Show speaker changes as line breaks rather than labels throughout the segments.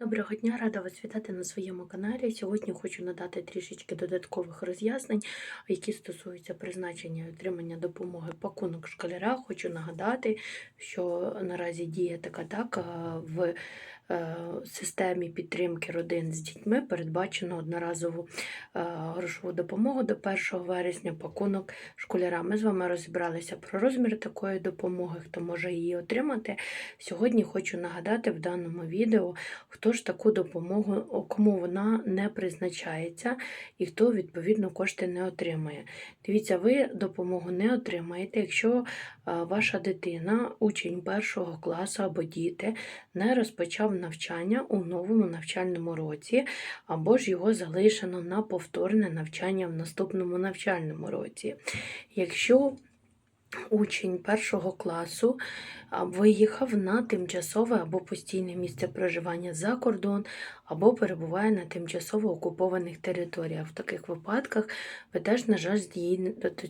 Доброго дня, рада вас вітати на своєму каналі. Сьогодні хочу надати трішечки додаткових роз'яснень, які стосуються призначення і отримання допомоги пакунок школяра. Хочу нагадати, що наразі діє така так в е, системі підтримки родин з дітьми передбачено одноразову е, грошову допомогу до 1 вересня пакунок школяра. Ми з вами розібралися про розмір такої допомоги, хто може її отримати. Сьогодні хочу нагадати в даному відео, хто ж таку допомогу, кому вона не призначається, і хто відповідно кошти не отримає. Дивіться, ви допомогу не отримаєте, якщо ваша дитина, учень першого класу або діти, не розпочав навчання у новому навчальному році, або ж його залишено на повторне навчання в наступному навчальному році. Якщо Учень першого класу виїхав на тимчасове або постійне місце проживання за кордон, або перебуває на тимчасово окупованих територіях. В таких випадках ви теж, на жаль,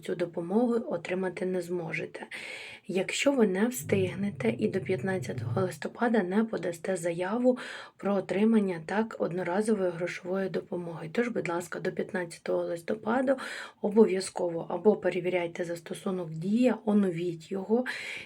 цю допомогу отримати не зможете. Якщо ви не встигнете і до 15 листопада не подасте заяву про отримання так одноразової грошової допомоги. Тож, будь ласка, до 15 листопада обов'язково або перевіряйте застосунок Дія, оновіть його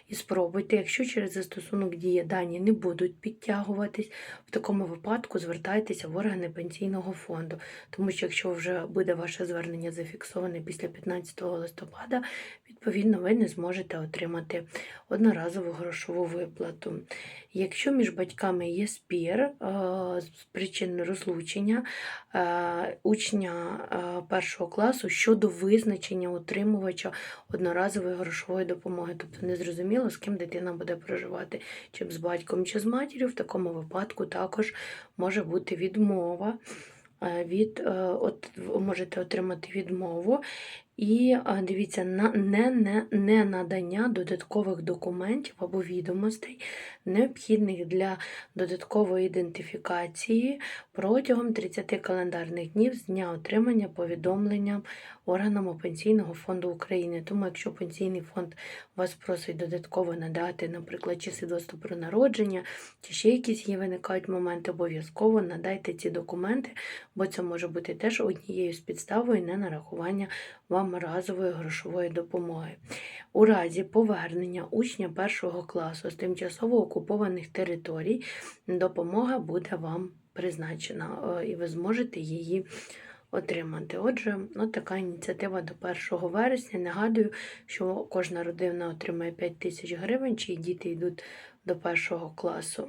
і спробуйте. Якщо через застосунок Дія дані не будуть підтягуватись, в такому випадку звертайтеся в органи пенсійного фонду, тому що якщо вже буде ваше звернення зафіксоване після 15 листопада, відповідно, ви не зможете отримати одноразову грошову виплату. Якщо між батьками є спір е, з причин розлучення е, учня е, першого класу щодо визначення утримувача одноразової грошової допомоги, тобто незрозуміло, з ким дитина буде проживати, чи з батьком, чи з матір'ю, в такому випадку також може бути відмова. Від, от, можете отримати відмову, і дивіться, не, не, не надання додаткових документів або відомостей, необхідних для додаткової ідентифікації протягом 30 календарних днів з дня отримання повідомлення органам Пенсійного фонду України. Тому, якщо пенсійний фонд вас просить додатково надати, наприклад, чи свідоцтво про народження, чи ще якісь є виникають моменти, обов'язково надайте ці документи, бо це може бути теж однією з підставою не нарахування вам разової грошової допомоги. У разі повернення учня першого класу з тимчасово окупованих територій допомога буде вам призначена, е, і ви зможете її отримати. Отже, от така ініціатива до 1 вересня. Нагадую, що кожна родина отримає 5 тисяч гривень, чиї діти йдуть до першого класу.